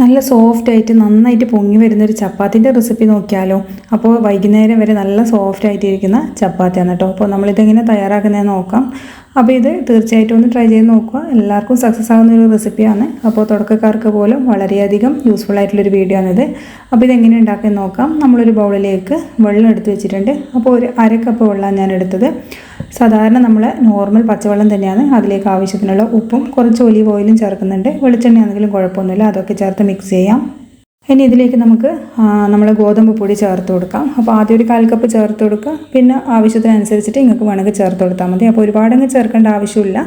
നല്ല സോഫ്റ്റ് ആയിട്ട് നന്നായിട്ട് പൊങ്ങി വരുന്ന ഒരു ചപ്പാത്തിന്റെ റെസിപ്പി നോക്കിയാലോ? അപ്പോൾ വൈകുന്നേരം വരെ നല്ല സോഫ്റ്റ് ആയിട്ടിരിക്കുന്ന ചപ്പാത്തിയാണ് കേട്ടോ. അപ്പോൾ നമ്മളിതെങ്ങനെ തയ്യാറാക്കുന്നതെന്ന് നോക്കാം. അപ്പോൾ ഇത് തീർച്ചയായിട്ടും ഒന്ന് ട്രൈ ചെയ്ത് നോക്കുക. എല്ലാവർക്കും സക്സസ് ആകുന്ന ഒരു റെസിപ്പിയാണ് അപ്പോൾ തുടക്കക്കാർക്ക് പോലും വളരെയധികം യൂസ്ഫുൾ ആയിട്ടുള്ളൊരു വീഡിയോ ആണിത്. അപ്പോൾ ഇതെങ്ങനെ ഉണ്ടാക്കാൻ നോക്കാം. നമ്മളൊരു ബൗളിലേക്ക് വെള്ളം എടുത്ത് വെച്ചിട്ടുണ്ട്. അപ്പോൾ ഒരു അര കപ്പ് വെള്ളമാണ് ഞാൻ എടുത്തത്. സാധാരണ നമ്മൾ നോർമൽ പച്ചവെള്ളം തന്നെയാണ് അതിലേക്ക് ആവശ്യത്തിനുള്ള ഉപ്പും കുറച്ച് ഒലീവ് ഓയിലും ചേർക്കുന്നുണ്ട്. വെളിച്ചെണ്ണയാണെങ്കിലും കുഴപ്പമൊന്നുമില്ല. അതൊക്കെ ചേർത്ത് മിക്സ് ചെയ്യാം. ഇനി ഇതിലേക്ക് നമുക്ക് നമ്മൾ ഗോതമ്പ് പൊടി ചേർത്ത് കൊടുക്കാം. അപ്പോൾ ആദ്യം ഒരു കാൽ കപ്പ് ചേർത്ത് കൊടുക്കുക. പിന്നെ ആവശ്യത്തിനനുസരിച്ചിട്ട് നിങ്ങൾക്ക് വേണമെങ്കിൽ ചേർത്ത് കൊടുത്താൽ മതി. അപ്പോൾ ഒരുപാടങ്ങ് ചേർക്കേണ്ട ആവശ്യമില്ല.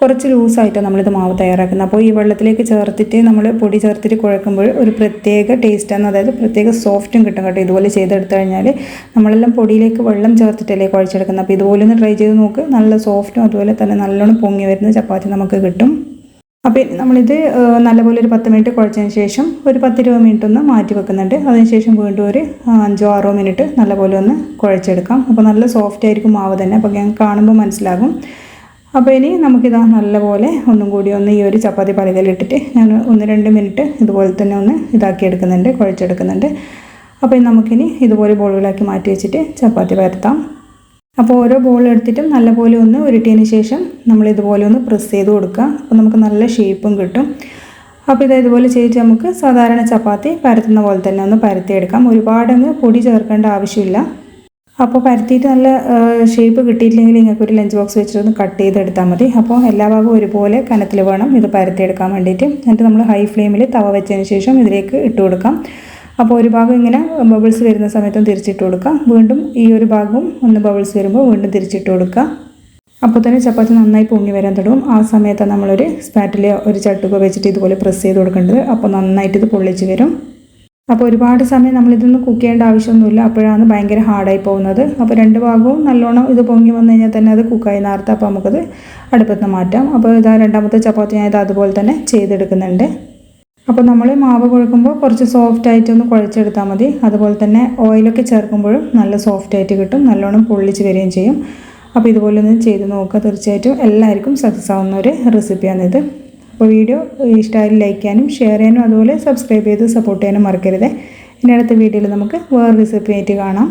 കുറച്ച് ലൂസായിട്ടാണ് നമ്മളിത് മാവ് തയ്യാറാക്കുന്നത്. അപ്പോൾ ഈ വെള്ളത്തിലേക്ക് ചേർത്തിട്ട് നമ്മൾ പൊടി ചേർത്തിട്ട് കുഴക്കുമ്പോൾ ഒരു പ്രത്യേക ടേസ്റ്റാണ് അതായത് പ്രത്യേക സോഫ്റ്റും കിട്ടും കേട്ടോ. ഇതുപോലെ ചെയ്തെടുത്തു കഴിഞ്ഞാൽ നമ്മളെല്ലാം പൊടിയിലേക്ക് വെള്ളം ചേർത്തിട്ടല്ലേ കുഴച്ചെടുക്കുന്നത്. അപ്പോൾ ഇതുപോലെ ഒന്ന് ട്രൈ ചെയ്ത് നോക്ക്. നല്ല സോഫ്റ്റും അതുപോലെ തന്നെ നല്ലോണം പൊങ്ങി വരുന്ന ചപ്പാത്തി നമുക്ക് കിട്ടും. അപ്പോൾ നമ്മളിത് നല്ലപോലെ ഒരു പത്ത് മിനിറ്റ് കുഴച്ചതിന് ശേഷം ഒരു പത്തിരുപത് മിനിറ്റ് ഒന്ന് മാറ്റി വെക്കുന്നുണ്ട്. അതിനുശേഷം വീണ്ടും ഒരു അഞ്ചോ ആറോ മിനിറ്റ് നല്ലപോലെ ഒന്ന് കുഴച്ചെടുക്കാം. അപ്പോൾ നല്ല സോഫ്റ്റ് ആയിരിക്കും മാവ് തന്നെ. അപ്പോൾ ഞാൻ കാണുമ്പോൾ മനസ്സിലാകും. അപ്പോൾ ഇനി നമുക്കിതാ നല്ലപോലെ ഒന്നും കൂടി ഒന്ന് ഈ ഒരു ചപ്പാത്തി പലകയിലിട്ടിട്ട് ഞാൻ ഒന്ന് രണ്ട് മിനിറ്റ് ഇതുപോലെ തന്നെ ഒന്ന് ഇതാക്കി എടുക്കുന്നുണ്ട് കുഴച്ചെടുക്കുന്നുണ്ട്. അപ്പോൾ നമുക്കിനി ഇതുപോലെ ബോളുകളാക്കി മാറ്റി വെച്ചിട്ട് ചപ്പാത്തി പരത്താം. അപ്പോൾ ഓരോ ബോൾ എടുത്തിട്ടും നല്ലപോലെ ഒന്ന് ഉരുട്ടിയതിന് ശേഷം നമ്മൾ ഇതുപോലെ ഒന്ന് പ്രസ് ചെയ്ത് കൊടുക്കുക. അപ്പോൾ നമുക്ക് നല്ല ഷേപ്പും കിട്ടും. അപ്പോൾ ഇത് ഇതുപോലെ ചെയ്തിട്ട് നമുക്ക് സാധാരണ ചപ്പാത്തി പരത്തുന്ന പോലെ തന്നെ ഒന്ന് പരത്തിയെടുക്കാം. ഒരുപാടങ്ങ് പൊടി ചേർക്കേണ്ട ആവശ്യമില്ല. അപ്പോൾ പരത്തിയിട്ട് നല്ല ഷേപ്പ് കിട്ടിയിട്ടില്ലെങ്കിൽ നിങ്ങൾക്ക് ഒരു ലഞ്ച് ബോക്സ് വെച്ചിട്ട് ഒന്ന് കട്ട് ചെയ്തെടുത്താൽ മതി. അപ്പോൾ എല്ലാ ഭാഗവും ഒരുപോലെ കനത്തിൽ വേണം ഇത് പരത്തിയെടുക്കാൻ വേണ്ടിയിട്ട്. എന്നിട്ട് നമ്മൾ ഹൈ ഫ്ലെയിമിൽ തവ വെച്ചതിന് ശേഷം ഇതിലേക്ക് ഇട്ട് കൊടുക്കാം. അപ്പോൾ ഒരു ഭാഗം ഇങ്ങനെ ബബിൾസ് വരുന്ന സമയത്തും തിരിച്ചിട്ട് കൊടുക്കുക. വീണ്ടും ഈ ഒരു ഭാഗവും ഒന്ന് ബബിൾസ് വരുമ്പോൾ വീണ്ടും തിരിച്ചിട്ട് കൊടുക്കുക. അപ്പോൾ തന്നെ ചപ്പാത്തി നന്നായി പൊങ്ങി വരാൻ തുടങ്ങും. ആ സമയത്ത് നമ്മളൊരു സ്പാറ്റിൽ ഒരു ചട്ടുക വെച്ചിട്ട് ഇതുപോലെ പ്രസ് ചെയ്ത് കൊടുക്കേണ്ടത്. അപ്പോൾ നന്നായിട്ട് ഇത് പൊള്ളിച്ച് വരും. അപ്പോൾ ഒരുപാട് സമയം നമ്മളിതൊന്നും കുക്ക് ചെയ്യേണ്ട ആവശ്യമൊന്നുമില്ല. അപ്പോഴാണ് ഭയങ്കര ഹാർഡായി പോകുന്നത്. അപ്പോൾ രണ്ട് ഭാഗവും നല്ലോണം ഇത് പൊങ്ങി വന്നു കഴിഞ്ഞാൽ തന്നെ അത് കുക്കായി നേർത്ത് അപ്പോൾ നമുക്കത് അടുപ്പത്ത് മാറ്റാം. അപ്പോൾ ഇതാ രണ്ടാമത്തെ ചപ്പാത്തി ഞാൻ ഇത് അതുപോലെ തന്നെ ചെയ്തെടുക്കുന്നുണ്ട്. അപ്പോൾ നമ്മൾ മാവ് കുഴക്കുമ്പോൾ കുറച്ച് സോഫ്റ്റ് ആയിട്ട് ഒന്ന് കുഴച്ചെടുത്താൽ മതി. അതുപോലെ തന്നെ ഓയിലൊക്കെ ചേർക്കുമ്പോഴും നല്ല സോഫ്റ്റ് ആയിട്ട് കിട്ടും. നല്ലോണം പൊള്ളിച്ച് വരികയും ചെയ്യും. അപ്പോൾ ഇതുപോലെ ഒന്ന് ചെയ്ത് നോക്കുക. തീർച്ചയായിട്ടും എല്ലാവർക്കും സക്സസ് ആവുന്ന ഒരു റെസിപ്പിയാണിത് അപ്പോൾ വീഡിയോ ഇഷ്ടമായി ലൈക്ക് ചെയ്യാനും ഷെയർ ചെയ്യാനും അതുപോലെ സബ്സ്ക്രൈബ് ചെയ്ത് സപ്പോർട്ട് ചെയ്യാനും മറക്കരുത്. ഇനി അടുത്ത വീഡിയോയിൽ നമുക്ക് വേറെ റെസിപ്പി ആയിട്ട് കാണാം.